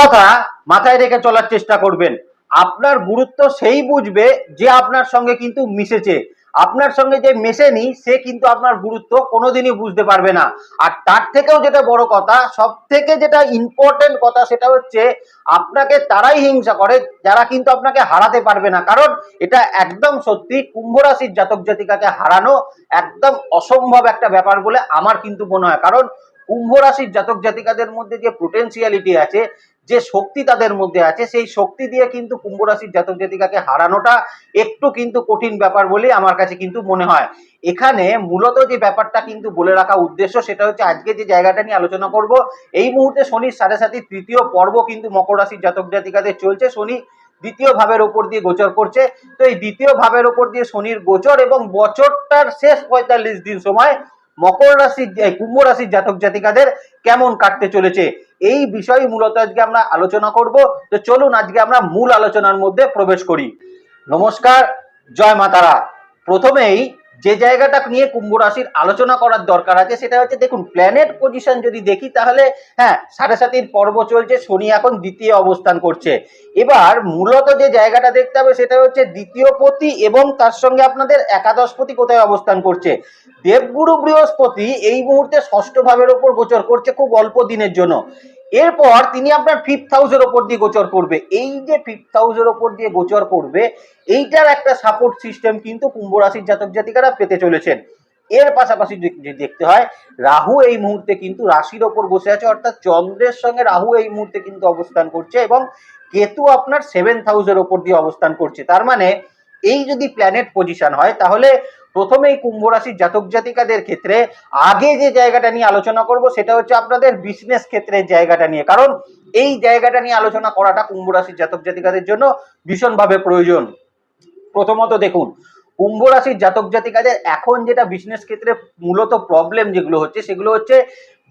কথা মাথায় রেখে চলার চেষ্টা করবেন। আপনার গুরুত্ব সেই বুঝবে যে আপনার সঙ্গে কিন্তু মিশেছে। আপনার সঙ্গে যে মেশেনি, সে কিন্তু আপনার গুরুত্ব কোনোদিনই বুঝতে পারবে না। আর তার থেকেও যেটা বড় কথা সব থেকে যেটা ইম্পর্টেন্ট কথা সেটা হচ্ছে, আপনাকে তারাই হিংসা করে যারা কিন্তু আপনাকে হারাতে পারবে না। কারণ এটা একদম সত্যি, কুম্ভ রাশির জাতক জাতিকাকে হারানো একদম অসম্ভব একটা ব্যাপার বলে আমার কিন্তু মনে হয়। কারণ কুম্ভ রাশির জাতক জাতিকাদের মধ্যে যে পোটেন্সিয়ালিটি আছে যে শক্তি তাদের মধ্যে আছে, সেই শক্তি দিয়ে কিন্তু কুম্ভ রাশির জাতক জাতিকাকে হারানোটা একটু কিন্তু কঠিন ব্যাপার বলে আমার কাছে কিন্তু মনে হয়। এখানে মূলত যে ব্যাপারটা কিন্তু বলে রাখা উদ্দেশ্য সেটা হচ্ছে আজকে যে জায়গাটা নিয়ে আলোচনা করব, এই মুহূর্তে শনির সাড়ে সাথে তৃতীয় পর্ব কিন্তু মকর রাশির জাতক জাতিকাদের চলছে। শনি দ্বিতীয় ভাবের ওপর দিয়ে গোচর করছে। তো এই দ্বিতীয় ভাবের ওপর দিয়ে শনির গোচর এবং বছরটার শেষ পঁয়তাল্লিশ দিন সময় মকর রাশির কুম্ভ রাশির জাতক জাতিকাদের কেমন কাটতে চলেছে? এই বিষয়ে মূলত আজকে আমরা আলোচনা করব। তো চলুন আজকে আমরা মূল আলোচনার মধ্যে প্রবেশ করি। নমস্কার, জয় মাতারা প্রথমেই যে জায়গাটা নিয়ে কুম্ভ রাশির আলোচনা করার দরকার আছে সেটা হচ্ছে দেখুন প্ল্যানেট পজিশন যদি দেখি তাহলে হ্যাঁ সাড়ে সাতির পর্ব চলছে, শনি এখন দ্বিতীয় অবস্থান করছে। এবার মূলত যে জায়গাটা দেখতে হবে সেটা হচ্ছে দ্বিতীয় পতি এবং তার সঙ্গে আপনাদের একাদশ পতি কোথায় অবস্থান করছে? দেবগুরু বৃহস্পতি এই মুহূর্তে ষষ্ঠ ভাবের ওপর গোচর করছে খুব অল্প দিনের জন্য। এরপর তিনি আপনার ফিফথ হাউসের ওপর দিয়ে গোচর করবে। এই যে ফিফথ হাউসের ওপর দিয়ে গোচর করবে, এইটার একটা সাপোর্ট সিস্টেম কিন্তু কুম্ভ রাশির জাতক জাতিকারা পেতে চলেছেন। এর পাশাপাশি দেখতে হয়, রাহু এই মুহূর্তে কিন্তু রাশির ওপর বসে আছে, অর্থাৎ চন্দ্রের সঙ্গে রাহু এই মুহূর্তে কিন্তু অবস্থান করছে এবং কেতু আপনার সেভেন্থ হাউসের ওপর দিয়ে অবস্থান করছে। তার মানে এই যদি প্ল্যানেট পজিশন হয়, তাহলে প্রথমেই কুম্ভ রাশির জাতক জাতিকাদের ক্ষেত্রে আগে যে জায়গাটা নিয়ে আলোচনা করব, সেটা হচ্ছে আপনাদের বিজনেস ক্ষেত্রের জায়গাটা নিয়ে। কারণ এই জায়গাটা নিয়ে আলোচনা করাটা কুম্ভ রাশির জাতক জাতিকাদের জন্য ভীষণভাবে প্রয়োজন। প্রথমত দেখুন কুম্ভ রাশির জাতক জাতিকাদের এখন যেটা বিজনেস ক্ষেত্রে মূলত প্রবলেম যেগুলো হচ্ছে, সেগুলো হচ্ছে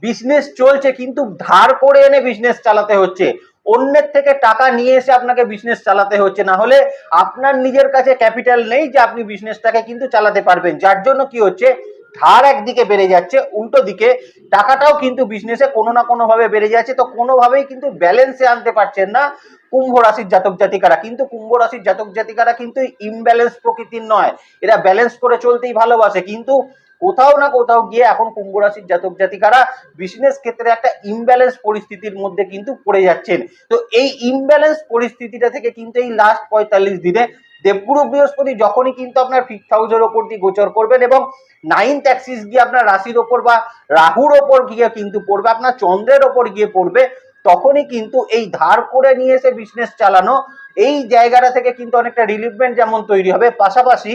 বিজনেস চলছে, কিন্তু ধার করে এনে বিজনেস চালাতে হচ্ছে। অন্যের থেকে টাকা নিয়ে এসে আপনাকে বিজনেস চালাতে হচ্ছে। না হলে আপনার নিজের কাছে ক্যাপিটাল নেই যে আপনি বিজনেসটাকে কিন্তু চালাতে পারবেন। যার জন্য কি হচ্ছে? ধার একদিকে বেড়ে যাচ্ছে, উল্টো দিকে টাকাটাও কিন্তু বিজনেসে কোনো না কোনো ভাবে বেড়ে যাচ্ছে। তো কোনোভাবেই কিন্তু ব্যালেন্সে আনতে পারছেন না কুম্ভ রাশির জাতক জাতিকারা। কিন্তু কুম্ভ রাশির জাতক জাতিকারা কিন্তু ইমব্যালেন্স প্রকৃতির নয়। এরা ব্যালেন্স করে চলতেই ভালোবাসে। কিন্তু কোথাও না কোথাও গিয়ে এখন কুম্ভ রাশির জাতক জাতিকারা বিজনেস ক্ষেত্রে একটা ইমব্যালেন্স পরিস্থিতির মধ্যে কিন্তু পড়ে যাচ্ছেন। তো এই ইমব্যালেন্স পরিস্থিতিটা থেকে কিন্তু এই লাস্ট পঁয়তাল্লিশ দিনে দেবগুরু বৃহস্পতি যখনই কিন্তু আপনার ফিফথ হাউসের ওপর দিয়ে গোচর করবেন এবং নাইনথ অ্যাক্সিস গিয়ে আপনার রাশির ওপর বা রাহুর ওপর গিয়ে কিন্তু পড়বে, আপনার চন্দ্রের ওপর গিয়ে পড়বে, তখনই কিন্তু এই ধার করে নিয়ে এসে বিজনেস চালানো, এই জায়গাটা থেকে কিন্তু অনেকটা রিলিফমেন্ট যেমন তৈরি হবে। পাশাপাশি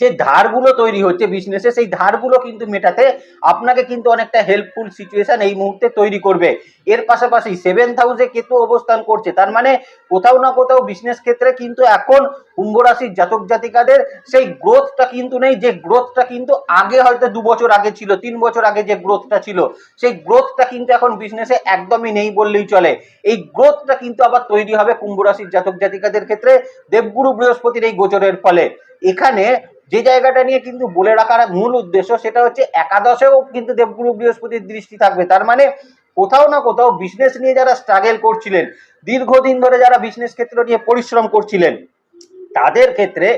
যে ধারগুলো তৈরি হচ্ছে বিজনেসে সেই ধারগুলো কিন্তু মেটাতে আপনাকে কিন্তু অনেকটা হেল্পফুল সিচুয়েশন এই মুহূর্তে তৈরি করবে। এর পাশাপাশি সেভেন্থ হাউসে কেতু অবস্থান করছে। তার মানে কোথাও না কোথাও বিজনেস ক্ষেত্রে কিন্তু এখন কুম্ভ রাশির জাতক জাতিকাদের সেই গ্রোথটা কিন্তু নেই, যে গ্রোথটা কিন্তু আগে হয়তো দু বছর আগে ছিল, তিন বছর আগে যে গ্রোথটা ছিল, সেই গ্রোথটা কিন্তু এখন বিজনেসে একদমই নেই বললেই চলে। এই গ্রোথটা কিন্তু আবার তৈরি হবে কুম্ভ রাশির জাতক জাতিকাদের ক্ষেত্রে দেবগুরু বৃহস্পতির এই গোচরের ফলে। এখানে যে জায়গাটা নিয়ে কিন্তু বলে রাখার মূল উদ্দেশ্য সেটা হচ্ছে একাদশেও কিন্তু দেবগুরু বৃহস্পতির দৃষ্টি থাকবে। তার মানে কোথাও না কোথাও বিজনেস নিয়ে যারা স্ট্রাগেল করছিলেন, দীর্ঘদিন ধরে যারা বিজনেস ক্ষেত্র নিয়ে পরিশ্রম করছিলেন তাদের ক্ষেত্রে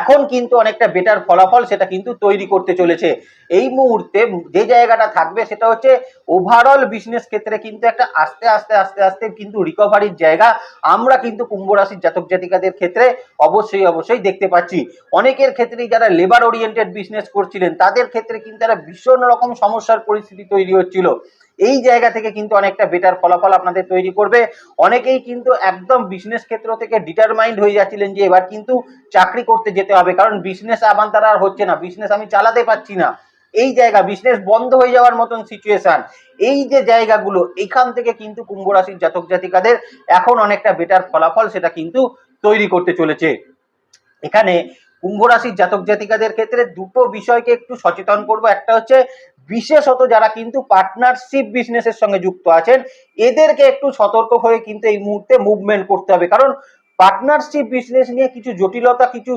এখন কিন্তু অনেকটা বেটার ফলাফল সেটা কিন্তু তৈরি করতে চলেছে। এই মুহূর্তে যে জায়গাটা থাকবে সেটা হচ্ছে ওভারঅল বিজনেস ক্ষেত্রে কিন্তু একটা আস্তে আস্তে আস্তে আস্তে কিন্তু রিকভারির জায়গা আমরা কিন্তু কুম্ভ রাশির জাতক জাতিকাদের ক্ষেত্রে অবশ্যই অবশ্যই দেখতে পাচ্ছি। অনেকের ক্ষেত্রেই যারা লেবার ওরিয়েন্টেড বিজনেস করছিলেন, তাদের ক্ষেত্রে কিন্তু একটা ভীষণ রকম সমস্যার পরিস্থিতি তৈরি হচ্ছিল। এই জায়গা থেকে কিন্তু অনেকটা বেটার ফলাফল আপনাদের তৈরি করবে। অনেকেই কিন্তু একদম বিজনেস ক্ষেত্র থেকে ডিটারমাইন্ড হয়ে যাচ্ছিলেন যে এবার কিন্তু চাকরি করতে যেতে হবে, কারণ বিজনেস আমার দ্বারা আর হচ্ছে না। বিজনেস আমি চালাতে পারছি না। এই জায়গা বিজনেস বন্ধ হয়ে যাওয়ার মতন সিচুয়েশন এই যে জায়গাগুলো, এখান থেকে কিন্তু কুম্ভ রাশির জাতক জাতিকাদের এখন অনেকটা বেটার ফলাফল সেটা কিন্তু তৈরি করতে চলেছে। এখানে কুম্ভ রাশির জাতক জাতিকাদের ক্ষেত্রে দুটো বিষয়কে একটু সচেতন করব। একটা হচ্ছে বিশেষত যারা কিন্তু পার্টনারশিপ বিজনেসের সঙ্গে যুক্ত আছেন, এদেরকে একটু সতর্ক হয়ে কিন্তু এই মুহূর্তে মুভমেন্ট করতে হবে। কারণ পার্টনারশিপ বিজনেস নিয়ে কিছু জটিলতা, কিছু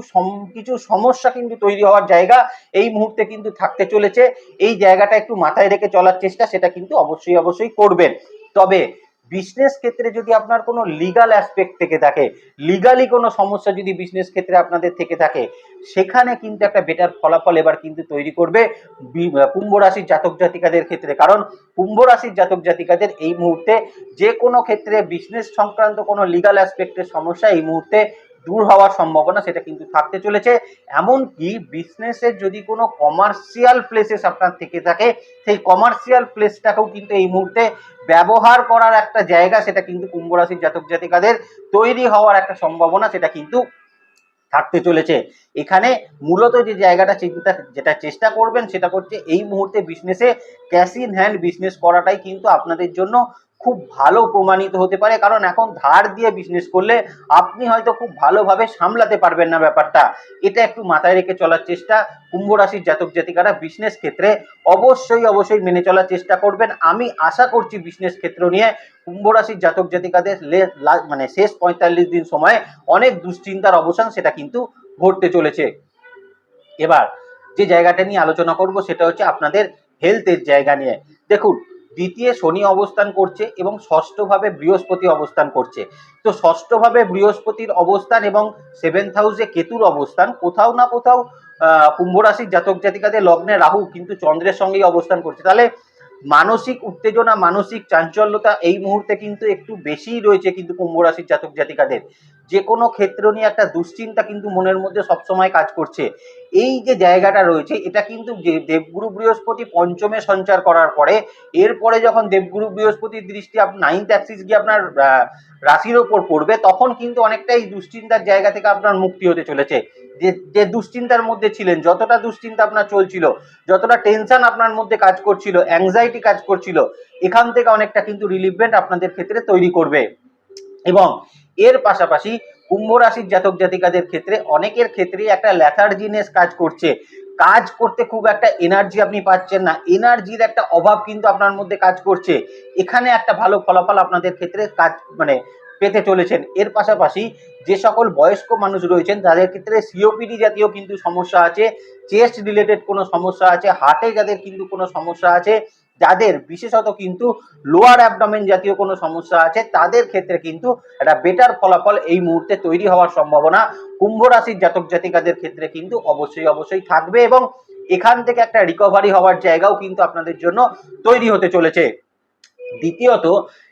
কিছু সমস্যা কিন্তু তৈরি হওয়ার জায়গা এই মুহূর্তে কিন্তু থাকতে চলেছে। এই জায়গাটা একটু মাথায় রেখে চলার চেষ্টা সেটা কিন্তু অবশ্যই অবশ্যই করবেন। তবে বিজনেস ক্ষেত্রে যদি আপনার কোনো লিগাল অ্যাসপেক্ট থেকে থাকে লিগালি কোনো সমস্যা যদি বিজনেস ক্ষেত্রে আপনাদের থেকে থাকে, সেখানে কিন্তু একটা বেটার ফলাফল এবার কিন্তু তৈরি করবে কুম্ভ রাশির জাতক জাতিকাদের ক্ষেত্রে। কারণ কুম্ভ রাশির জাতক জাতিকাদের এই মুহূর্তে যে কোনো ক্ষেত্রে বিজনেস সংক্রান্ত কোনো লিগাল অ্যাসপেক্টের সমস্যা এই মুহূর্তে দূর হওয়ার সম্ভাবনা সেটা কিন্তু থাকতে চলেছে। এমনকি বিজনেসের যদি কোনো কমার্শিয়াল প্লেসেস আপনার থেকে থাকে, সেই কমার্শিয়াল প্লেসটাকেও কিন্তু এই মুহূর্তে ব্যবহার করার একটা জায়গা সেটা কিন্তু কুম্ভ রাশির জাতক জাতিকাদের তৈরি হওয়ার একটা সম্ভাবনা সেটা কিন্তু থাকতে চলেছে। এখানে মূলত যে জায়গাটা চিন্তা, যেটা চেষ্টা করবেন সেটা করছে এই মুহূর্তে বিজনেসে ক্যাশ ইন হ্যান্ড বিজনেস করাটাই কিন্তু আপনাদের জন্য খুব ভালো প্রমাণিত হতে পারে। কারণ এখন ধার দিয়ে বিজনেস করলে আপনি হয়তো খুব ভালোভাবে সামলাতে পারবেন না ব্যাপারটা। এটা একটু মাথায় রেখে চলার চেষ্টা। কুম্ভ রাশির জাতক জাতিকারা বিজনেস ক্ষেত্রে অবশ্যই অবশ্যই মেনে চলার চেষ্টা করবেন। আমি আশা করছি বিজনেস ক্ষেত্র নিয়ে কুম্ভ রাশির জাতক জাতিকাদের মানে শেষ পঁয়তাল্লিশ দিন সময় অনেক দুশ্চিন্তার অবসান সেটা কিন্তু ঘটতে চলেছে। এবার যে জায়গাটা নিয়ে আলোচনা করব সেটা হচ্ছে আপনাদের হেলথের জায়গা নিয়ে। দেখুন দ্বিতীয় শনি অবস্থান করছে এবং ষষ্ঠভাবে বৃহস্পতি অবস্থান করছে। তো ষষ্ঠভাবে বৃহস্পতির অবস্থান এবং সেভেন্থ হাউসে কেতুর অবস্থান, কোথাও না কোথাও কুম্ভ রাশির জাতক জাতিকাদের লগ্নে রাহু কিন্তু চন্দ্রের সঙ্গেই অবস্থান করছে। তাহলে মানসিক উত্তেজনা, মানসিক চাঞ্চল্যতা এই মুহূর্তে কিন্তু একটু বেশিই রয়েছে কিন্তু কুম্ভ রাশির জাতক জাতিকাদের। যে কোনো ক্ষেত্র নিয়ে একটা দুশ্চিন্তা কিন্তু মনের মধ্যে সবসময় কাজ করছে। এই যে জায়গাটা রয়েছে, এটা কিন্তু দেবগুরু বৃহস্পতি পঞ্চমে সঞ্চার করার পরে, এরপরে যখন দেবগুরু বৃহস্পতির দৃষ্টি আপনার নাইন্থ অ্যাক্সিস গিয়ে আপনার রাশির ওপর পড়বে, তখন কিন্তু অনেকটাই দুশ্চিন্তার জায়গা থেকে আপনার মুক্তি হতে চলেছে। যে যে দুশ্চিন্তার মধ্যে ছিলেন, যতটা দুশ্চিন্তা আপনার চলছিল, যতটা টেনশন আপনার মধ্যে কাজ করছিল অ্যাংজাইটি কাজ করছিল, এখান থেকে অনেকটা কিন্তু রিলিফমেন্ট আপনাদের ক্ষেত্রে তৈরি করবে। এবং এর পাশাপাশি কুম্ভ রাশির জাতক জাতিকাদের ক্ষেত্রে অনেকের ক্ষেত্রেই একটা ল্যাথার্জিনেস কাজ করছে। কাজ করতে খুব একটা এনার্জি আপনি পাচ্ছেন না। এনার্জির একটা অভাব কিন্তু আপনার মধ্যে কাজ করছে। এখানে একটা ভালো ফলাফল আপনাদের ক্ষেত্রে কাজ মানে পেতে চলেছেন। এর পাশাপাশি যে সকল বয়স্ক মানুষ রয়েছেন, তাদের ক্ষেত্রে সিওপিডি জাতীয় কিন্তু সমস্যা আছে। চেস্ট রিলেটেড কোনো সমস্যা আছে। হার্টে যাদের কিন্তু কোনো সমস্যা আছে যাদের বিশেষত কিন্তু লোয়ার অ্যাবডোমেন জাতীয় কোনো সমস্যা আছে, তাদের ক্ষেত্রে কিন্তু একটা বেটার ফলাফল এই মুহূর্তে তৈরি হওয়ার সম্ভাবনা কুম্ভ রাশির জাতক জাতিকাদের ক্ষেত্রে কিন্তু অবশ্যই অবশ্যই থাকবে এবং এখান থেকে একটা রিকভারি হওয়ার জায়গাও কিন্তু আপনাদের জন্য তৈরি হতে চলেছে। দ্বিতীয়ত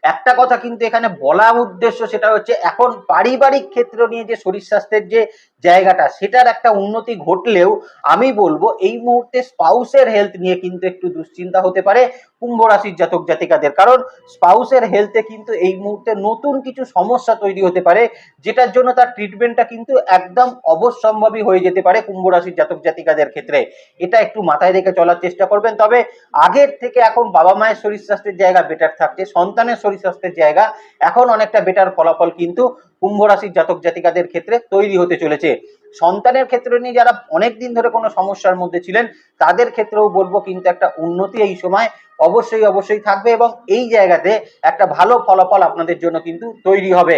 একটা কথা কিন্তু এখানে বলা উদ্দেশ্য সেটা হচ্ছে এখন পারিবারিক ক্ষেত্র নিয়ে যে শরীর স্বাস্থ্যের যে জায়গাটা, সেটার একটা উন্নতি ঘটলেও আমি বলব এই মুহূর্তে স্পাউসের হেলথ নিয়ে কিন্তু একটু দুশ্চিন্তা হতে পারে কুম্ভ রাশির জাতক জাতিকাদের। কারণ স্পাউসের হেলথে কিন্তু এই মুহূর্তে নতুন কিছু সমস্যা তৈরি হতে পারে, যেটার জন্য তার ট্রিটমেন্টটা কিন্তু একদম অবশ্যম্ভাবী হয়ে যেতে পারে কুম্ভ রাশির জাতক জাতিকাদের ক্ষেত্রে। এটা একটু মাথায় রেখে চলার চেষ্টা করবেন। তবে আগের থেকে এখন বাবা মায়ের শরীর স্বাস্থ্যের জায়গা বেটার থাকছে, সন্তানের স্বাস্থ্যের জায়গা। এখন অনেকটা বেটার ফলাফল কিন্তু কুম্ভ রাশির জাতক জাতিকাদের ক্ষেত্রে তৈরি হতে চলেছে। সন্তানের ক্ষেত্রে নিয়ে যারা অনেক দিন ধরে কোনো সমস্যার মধ্যে ছিলেন, তাদের ক্ষেত্রেও বলব কিন্তু একটা উন্নতি এই সময় অবশ্যই অবশ্যই থাকবে এবং এই জায়গাতে একটা ভালো ফলাফল আপনাদের জন্য কিন্তু তৈরি হবে।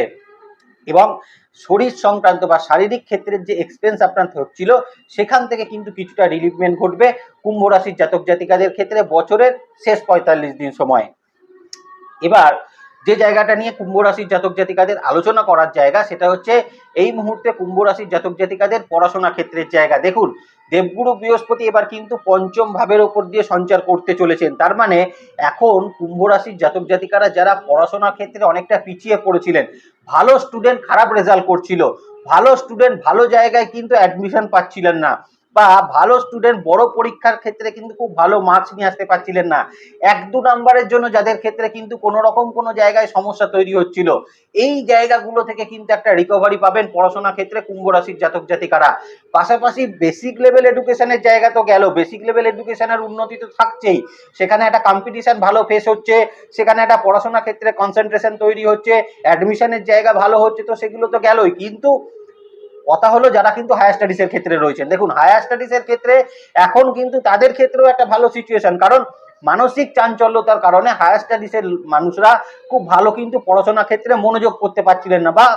এবং শরীর সংক্রান্ত বা শারীরিক ক্ষেত্রের যে এক্সপেন্স আপনার হচ্ছিল সেখান থেকে কিন্তু কিছুটা রিলিফমেন্ট ঘটবে কুম্ভ রাশির জাতক জাতিকাদের ক্ষেত্রে বছরের শেষ পঁয়তাল্লিশ দিন সময়। এবার যে জায়গাটা নিয়ে কুম্ভ রাশির জাতক জাতিকাদের আলোচনা করার জায়গা সেটা হচ্ছে এই মুহূর্তে কুম্ভ রাশির জাতক জাতিকাদের পড়াশোনা ক্ষেত্রের জায়গা। দেখুন, দেবগুরু বৃহস্পতি এবার কিন্তু পঞ্চম ভাবের ওপর দিয়ে সঞ্চার করতে চলেছেন। তার মানে এখন কুম্ভ রাশির জাতক জাতিকারা যারা পড়াশোনার ক্ষেত্রে অনেকটা পিছিয়ে পড়েছিলেন, ভালো স্টুডেন্ট খারাপ রেজাল্ট করছিল, ভালো স্টুডেন্ট ভালো জায়গায় কিন্তু অ্যাডমিশন পাচ্ছিলেন না। বা ভালো স্টুডেন্ট বড় পরীক্ষার ক্ষেত্রে কিন্তু খুব ভালো মার্কস নিয়ে আসতে পারছিলেন না। এক দু নাম্বারের জন্য যাদের ক্ষেত্রে কিন্তু কোনো রকম কোনো জায়গায় সমস্যা তৈরি হচ্ছিল, এই জায়গাগুলো থেকে কিন্তু একটা রিকভারি পাবেন পড়াশোনা ক্ষেত্রে কুম্ভ রাশির জাতক জাতিকারা। পাশাপাশি বেসিক লেভেল এডুকেশনের জায়গা তো গেল বেসিক লেভেল এডুকেশনের উন্নতি তো থাকছেই। সেখানে একটা কম্পিটিশন ভালো ফেস হচ্ছে, সেখানে একটা পড়াশোনা ক্ষেত্রে কনসেন্ট্রেশন তৈরি হচ্ছে অ্যাডমিশনের জায়গা ভালো হচ্ছে তো সেগুলো তো গেলই। কিন্তু কথা হলো যারা কিন্তু হায়ার স্টাডিজের ক্ষেত্রে রয়েছেন। দেখুন হায়ার স্টাডিজের ক্ষেত্রে এখন কিন্তু তাদের ক্ষেত্রেও একটা ভালো সিচুয়েশন কারণ মানসিক চাঞ্চল্যতার কারণে হায়ার স্টাডিজের মানুষরা খুব ভালো কিন্তু পড়াশোনা ক্ষেত্রে মনোযোগ করতে পারছিলেন না বা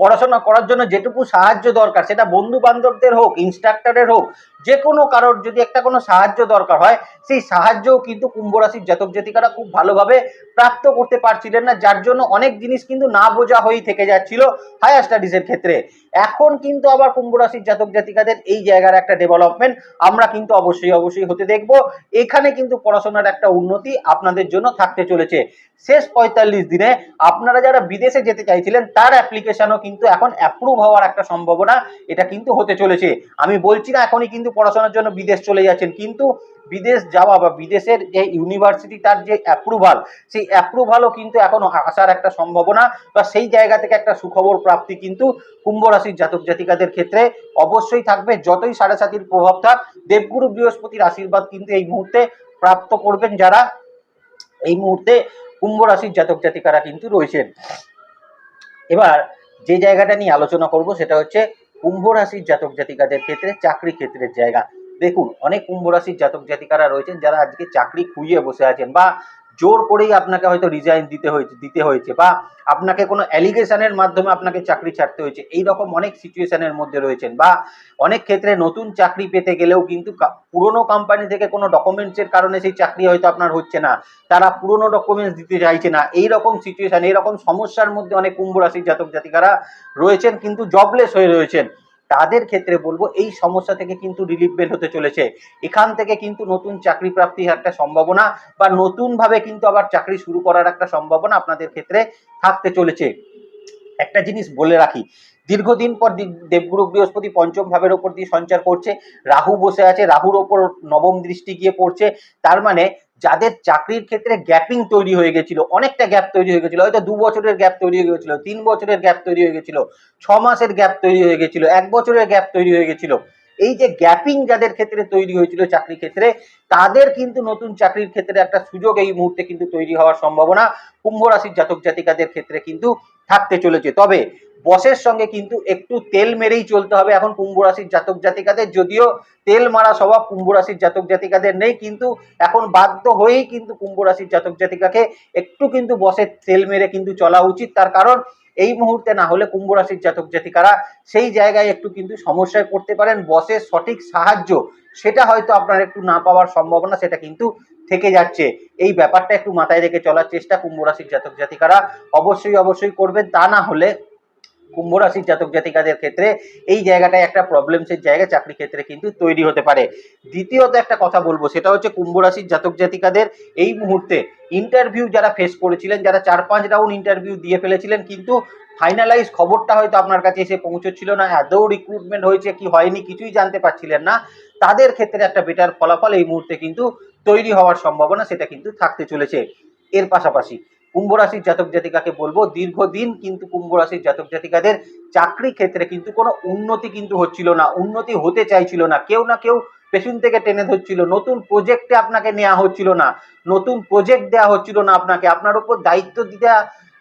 পড়াশোনা করার জন্য যেটুকু সাহায্য দরকার, সেটা বন্ধু বান্ধবদের হোক ইনস্ট্রাক্টরের হোক যে কোনো কারোর যদি একটা কোনো সাহায্য দরকার হয়, সেই সাহায্যও কিন্তু কুম্ভ রাশির জাতক জাতিকারা খুব ভালোভাবে প্রাপ্ত করতে পারছিলেন না, যার জন্য অনেক জিনিস কিন্তু না বোঝা হয়েই থেকে যাচ্ছিল হায়ার স্টাডিজের ক্ষেত্রে। এখন কিন্তু আবার কুম্ভ রাশির জাতক জাতিকাদের এই জায়গার একটা ডেভেলপমেন্ট আমরা কিন্তু অবশ্যই অবশ্যই হতে দেখব। এখানে কিন্তু পড়াশোনার একটা উন্নতি আপনাদের জন্য থাকতে চলেছে। শেষ পঁয়তাল্লিশ দিনে আপনারা যারা বিদেশে যেতে চাইছিলেন, তার অ্যাপ্লিকেশনও কিন্তু এখন অ্যাপ্রুভ হওয়ার একটা সম্ভাবনা এটা কিন্তু হতে চলেছে। আমি বলছি না এখনই কিন্তু পড়াশোনার জন্য বিদেশ চলে যাচ্ছেন। কিন্তু বিদেশ যাওয়া বা বিদেশের যে ইউনিভার্সিটি তার যে অ্যাপ্রুভাল সেই অ্যাপ্রুভালও কিন্তু এখন আসার একটা সম্ভাবনা বা সেই জায়গা থেকে একটা সুখবর প্রাপ্তি কিন্তু কুম্ভ রাশির জাতক জাতিকাদের ক্ষেত্রে অবশ্যই থাকবে। যতই সাড়ে সাতির প্রভাব থাক, দেবগুরু বৃহস্পতির আশীর্বাদ কিন্তু এই মুহূর্তে প্রাপ্ত করবেন যারা। এই মুহূর্তে কুম্ভ রাশির জাতক জাতিকারা কিন্তু রয়েছেন। এবার যে জায়গাটা নিয়ে আলোচনা করব সেটা হচ্ছে কুম্ভ রাশির জাতক জাতিকাদের ক্ষেত্রে চাকরি ক্ষেত্রের জায়গা। দেখুন, অনেক কুম্ভ রাশির জাতক জাতিকারা রয়েছেন যারা আজকে চাকরি খুইয়ে বসে আছেন বা জোর করেই আপনাকে হয়তো রিজাইন দিতে হয়েছে দিতে হয়েছে বা আপনাকে কোনো অ্যালিগেশনের মাধ্যমে আপনাকে চাকরি ছাড়তে হয়েছে। এই রকম অনেক সিচুয়েশনের মধ্যে রয়েছেন বা অনেক ক্ষেত্রে নতুন চাকরি পেতে গেলেও কিন্তু পুরনো কোম্পানি থেকে কোনো ডকুমেন্টসের কারণে সেই চাকরি হয়তো আপনার হচ্ছে না। তারা পুরনো ডকুমেন্টস দিতে চাইছে না। এই রকম সিচুয়েশন এই রকম সমস্যার মধ্যে অনেক কুম্ভ রাশির জাতক জাতিকারা রয়েছেন কিন্তু জবলেস হয়ে রয়েছেন। তাদের ক্ষেত্রে বলব, এই সমস্যা থেকে কিন্তু রিলিফ বের হতে চলেছে। এখান থেকে কিন্তু নতুন চাকরি প্রাপ্তির একটা সম্ভাবনা বা নতুন ভাবে কিন্তু আবার চাকরি শুরু করার একটা সম্ভাবনা আপনাদের ক্ষেত্রে থাকতে চলেছে। একটা জিনিস বলে রাখি দীর্ঘদিন পর দেবগুরু বৃহস্পতি পঞ্চম ভাবের ওপর দিয়ে সঞ্চার করছে। রাহু বসে আছে, রাহুর ওপর নবম দৃষ্টি গিয়ে পড়ছে। তার মানে যাদের চাকরির ক্ষেত্রে গ্যাপিং তৈরি হয়ে গেছিল, অনেকটা গ্যাপ তৈরি হয়ে গেছিল, হয়তো দু বছরের গ্যাপ তৈরি হয়ে গেছিল, তিন বছরের গ্যাপ তৈরি হয়ে গেছিল, ছ মাসের গ্যাপ তৈরি হয়ে গেছিল, এক বছরের গ্যাপ তৈরি হয়ে গেছিল। এই যে গ্যাপিং যাদের ক্ষেত্রে তৈরি হয়েছিল চাকরি ক্ষেত্রে, তাদের কিন্তু নতুন চাকরির ক্ষেত্রে একটা সুযোগ এই মুহূর্তে কিন্তু তৈরি হওয়ার সম্ভাবনা। কুম্ভ রাশির জাতক জাতিকাদের ক্ষেত্রে কিন্তু থাকতে চলেছে। তবে বসের সঙ্গে কিন্তু একটু তেল মেরেই চলতে হবে এখন কুম্ভ রাশির জাতক জাতিকাদের। যদিও তেল মারা স্বভাব কুম্ভ রাশির জাতক জাতিকাদের নেই, কিন্তু এখন বাধ্য হয়েই কিন্তু কুম্ভ রাশির জাতক জাতিকাকে একটু কিন্তু বসের তেল মেরে কিন্তু চলা উচিত। তার কারণ এই মুহূর্তে না হলে কুম্ভ রাশির জাতক জাতিকারা সেই জায়গায় একটু কিন্তু সমস্যায় পড়তে পারেন, বসের সঠিক সাহায্য সেটা হয়তো আপনার একটু না পাওয়ার সম্ভাবনা সেটা কিন্তু থেকে যাচ্ছে। এই ব্যাপারটা একটু মাথায় রেখে চলার চেষ্টা কুম্ভ রাশির জাতক জাতিকারা অবশ্যই অবশ্যই করবেন। তা না হলে কুম্ভ রাশির জাতক জাতিকাদের ক্ষেত্রে এই জায়গাটায় একটা প্রবলেমসের জায়গা চাকরি ক্ষেত্রে কিন্তু তৈরি হতে পারে। দ্বিতীয়ত একটা কথা বলব, সেটা হচ্ছে কুম্ভ রাশির জাতক জাতিকাদের এই মুহূর্তে ইন্টারভিউ যারা ফেস করেছিলেন, যারা চার পাঁচ রাউন্ড ইন্টারভিউ দিয়ে ফেলেছিলেন, কিন্তু ফাইনালাইজ খবরটা হয়তো আপনার কাছে এসে পৌঁছচ্ছিল না আদৌ রিক্রুটমেন্ট হয়েছে কি হয়নি কিছুই জানতে পারছিলেন না। তাদের ক্ষেত্রে একটা বেটার ফলাফল এই মুহূর্তে কিন্তু তৈরি হওয়ার সম্ভাবনা, সেটা কিন্তু থাকতে চলেছে। এর পাশাপাশি কুম্ভ রাশির জাতক জাতিকাকে বলব, দীর্ঘদিন কিন্তু কুম্ভ রাশির জাতক জাতিকাদের চাকরি ক্ষেত্রে কিন্তু কোনো উন্নতি কিন্তু হচ্ছিল না, উন্নতি হতে চাইছিল না, কেউ না কেউ পেছন থেকে টেনে ধরছিল, নতুন প্রজেক্টে আপনাকে নেওয়া হচ্ছিল না, নতুন প্রজেক্ট দেওয়া হচ্ছিল না আপনাকে, আপনার উপর দায়িত্ব দিতে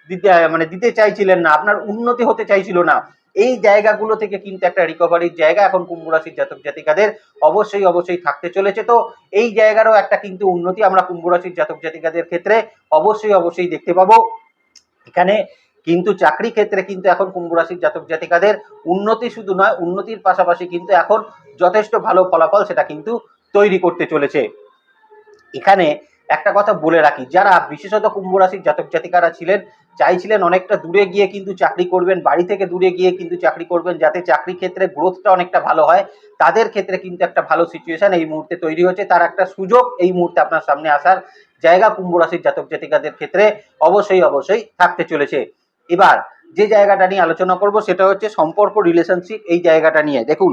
দিতে মানে দিতে চাইছিলেন না, আপনার উন্নতি হতে চাইছিল না। এই জায়গাগুলো থেকে কিন্তু একটা রিকভারির জায়গা এখন কুম্ভ রাশির জাতক জাতিকাদের অবশ্যই অবশ্যই থাকতে চলেছে। তো এই জায়গারও একটা কিন্তু উন্নতি আমরা কুম্ভ রাশির জাতক জাতিকাদের ক্ষেত্রে অবশ্যই অবশ্যই দেখতে পাবো। এখানে কিন্তু চাকরি ক্ষেত্রে কিন্তু এখন কুম্ভ রাশির জাতক জাতিকাদের উন্নতি শুধু নয়, উন্নতির পাশাপাশি কিন্তু এখন যথেষ্ট ভালো ফলাফল সেটা কিন্তু তৈরি করতে চলেছে। এখানে একটা কথা বলে রাখি, যারা বিশেষত কুম্ভ রাশির জাতক জাতিকারা ছিলেন, চাইছিলেন অনেকটা দূরে গিয়ে কিন্তু চাকরি করবেন, বাড়ি থেকে দূরে গিয়ে কিন্তু চাকরি করবেন, যাতে চাকরি ক্ষেত্রে গ্রোথটা অনেকটা ভালো হয়। তাদের ক্ষেত্রে কিন্তু একটা ভালো সিচুয়েশন এই মুহূর্তে তৈরি হচ্ছে। তার একটা সুযোগ এই মুহূর্তে আপনার সামনে আসার জায়গা কুম্ভ রাশির জাতক জাতিকাদের ক্ষেত্রে অবশ্যই অবশ্যই থাকতে চলেছে। এবার যে জায়গাটা নিয়ে আলোচনা করব, সেটা হচ্ছে সম্পর্ক রিলেশনশিপ এই জায়গাটা নিয়ে। দেখুন,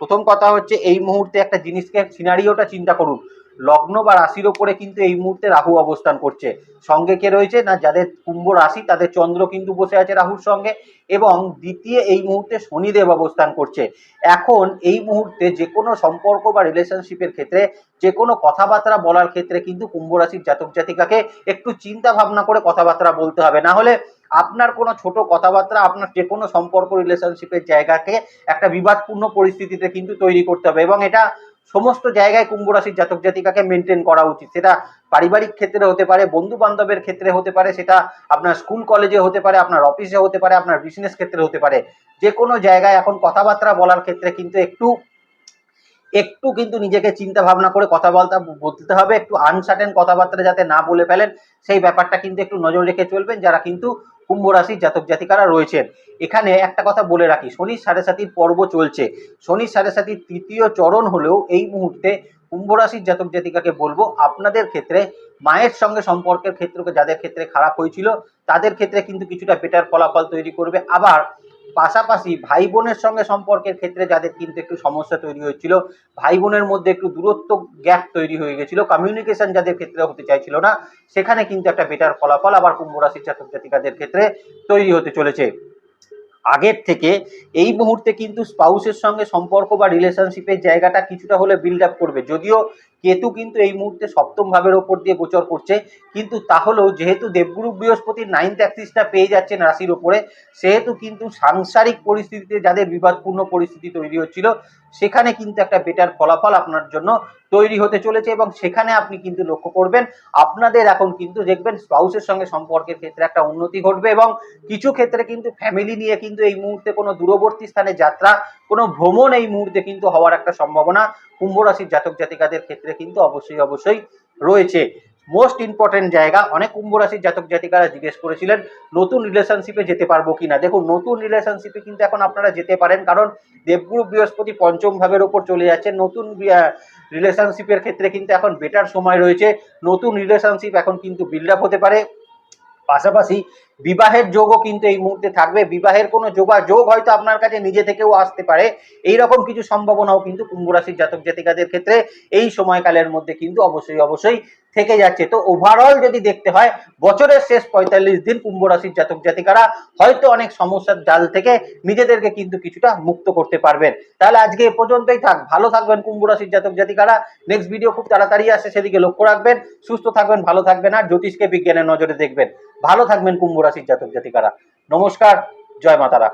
প্রথম কথা হচ্ছে এই মুহূর্তে একটা জিনিসকে সিনারিওটা চিন্তা করুন। লগ্ন বা রাশির ওপরে কিন্তু এই মুহূর্তে রাহু অবস্থান করছে। সঙ্গে কে রয়েছে? না, যাদের কুম্ভ রাশি, তাদের চন্দ্র কিন্তু বসে আছে রাহুর সঙ্গে এবং দ্বিতীয় এই মুহূর্তে শনিদেব অবস্থান করছে। এখন এই মুহূর্তে যে কোনো সম্পর্ক বা রিলেশনশিপের ক্ষেত্রে যে কোনো কথাবার্তা বলার ক্ষেত্রে কিন্তু কুম্ভ রাশির জাতক জাতিকাকে একটু চিন্তা ভাবনা করে কথাবার্তা বলতে হবে। না হলে আপনার কোনো ছোট কথাবার্তা, আপনার যে কোনো সম্পর্ক রিলেশনশিপের জায়গাকে একটা বিবাদপূর্ণ পরিস্থিতিতে কিন্তু তৈরি করতে হবে এবং এটা সমস্ত জায়গায় কুম্ভ রাশির জাতক জাতিকাকে মেনটেন করা উচিত। সেটা পারিবারিক ক্ষেত্রে হতে পারে বন্ধু বান্ধবের ক্ষেত্রে হতে পারে, সেটা আপনার স্কুল কলেজে হতে পারে, আপনার অফিসে হতে পারে, আপনার বিজনেস ক্ষেত্রে হতে পারে। যে কোনো জায়গায় এখন কথাবার্তা বলার ক্ষেত্রে কিন্তু একটু একটু কিন্তু নিজেকে চিন্তা ভাবনা করে কথা বলতে বলতে হবে, একটু আনসার্টেন কথাবার্তা যাতে না বলে ফেলেন, সেই ব্যাপারটা কিন্তু একটু নজর রেখে চলবেন, যারা কিন্তু কুম্ভ রাশির জাতক জাতিকারা রয়েছেন। এখানে একটা কথা বলে রাখি, শনি সাড়ে সাতির পর্ব চলছে। শনি সাড়ে সাতির তৃতীয় চরণ হলেও এই মুহূর্তে কুম্ভ রাশির জাতক জাতিকাকে বলব, আপনাদের ক্ষেত্রে, মায়ের সঙ্গে সম্পর্কের ক্ষেত্রকে যাদের ক্ষেত্রে খারাপ হয়েছিল, তাদের ক্ষেত্রে কিন্তু কিছুটা বেটার ফলাফল তৈরি করবে। আবার পাশাপাশি ভাই বোনের সঙ্গে সম্পর্কের ক্ষেত্রে যাদের কিন্তু একটু সমস্যা তৈরি হয়েছিল, ভাই বোনের মধ্যে একটু দূরত্ব গ্যাপ তৈরি হয়ে গেছিল কমিউনিকেশন যাদের ক্ষেত্রে হতে চাইছিল না, সেখানে কিন্তু একটা বেটার ফলাফল আবার কুম্ভ রাশির জাতক জাতিকাদের ক্ষেত্রে তৈরি হতে চলেছে। আগের থেকে এই মুহূর্তে কিন্তু স্পাউসের সঙ্গে সম্পর্ক বা রিলেশনশিপের জায়গাটা কিছুটা হলে বিল্ড আপ করবে, যদিও কেতু কিন্তু এই মুহূর্তে সপ্তম ভাবের ওপর দিয়ে গোচর করছে। কিন্তু তাহলেও যেহেতু দেবগুরু বৃহস্পতির নাইনথ অ্যাক্সিসটা পেয়ে যাচ্ছেন রাশির ওপরে, সেহেতু কিন্তু সাংসারিক পরিস্থিতিতে যাদের বিবাদপূর্ণ পরিস্থিতি তৈরি হচ্ছিল সেখানে কিন্তু একটা বেটার ফলাফল আপনার জন্য তৈরি হতে চলেছে এবং সেখানে আপনি কিন্তু লক্ষ্য করবেন, আপনাদের এখন কিন্তু দেখবেন স্পাউসের সঙ্গে সম্পর্কের ক্ষেত্রে একটা উন্নতি ঘটবে এবং কিছু ক্ষেত্রে কিন্তু ফ্যামিলি নিয়ে কিন্তু এই মুহূর্তে কোনো দূরবর্তী স্থানে যাত্রা, কোনো ভ্রমণ এই মুহূর্তে কিন্তু হওয়ার একটা সম্ভাবনা কুম্ভ রাশির জাতক জাতিকাদের ক্ষেত্রে কিন্তু অবশ্যই অবশ্যই রয়েছে। মোস্ট ইম্পর্টেন্ট জায়গা, অনেক কুম্ভ রাশির জাতক জাতিকারা জিজ্ঞেস করেছিলেন, নতুন রিলেশনশিপে যেতে পারব কি না দেখুন, নতুন রিলেশনশিপে কিন্তু এখন আপনারা যেতে পারেন, কারণ দেবগুরু বৃহস্পতি পঞ্চম ভাবের ওপর চলে যাচ্ছে। নতুন রিলেশনশিপের ক্ষেত্রে কিন্তু এখন বেটার সময় রয়েছে। নতুন রিলেশনশিপ এখন কিন্তু বিল্ড আপ হতে পারে। পাশাপাশি বিবাহের যোগও কিন্তু এই মুহূর্তে থাকবে। বিবাহের কোনো যোগাযোগ হয়তো আপনার কাছে নিজে থেকেও আসতে পারে। এই রকম কিছু সম্ভাবনাও কিন্তু কুম্ভ রাশির জাতক জাতিকাদের ক্ষেত্রে এই সময়কালের মধ্যে কিন্তু অবশ্যই অবশ্যই থেকে যাচ্ছে। তো ওভারঅল যদি দেখতে হয়, বছরের শেষ পঁয়তাল্লিশ দিন কুম্ভ রাশির জাতক জাতিকারা হয়তো অনেক সমস্যার জাল থেকে নিজেদেরকে কিন্তু কিছুটা মুক্ত করতে পারবেন। তাহলে আজকে এ পর্যন্তই থাক। ভালো থাকবেন কুম্ভ রাশির জাতক জাতিকারা। নেক্সট ভিডিও খুব তাড়াতাড়ি আসে, সেদিকে লক্ষ্য রাখবেন। সুস্থ থাকবেন, ভালো থাকবেন, আর জ্যোতিষকে বিজ্ঞানের নজরে দেখবেন। ভালো থাকবেন কুম্ভ রাশির জাতক জাতিকারা। নমস্কার জয় মাতারা।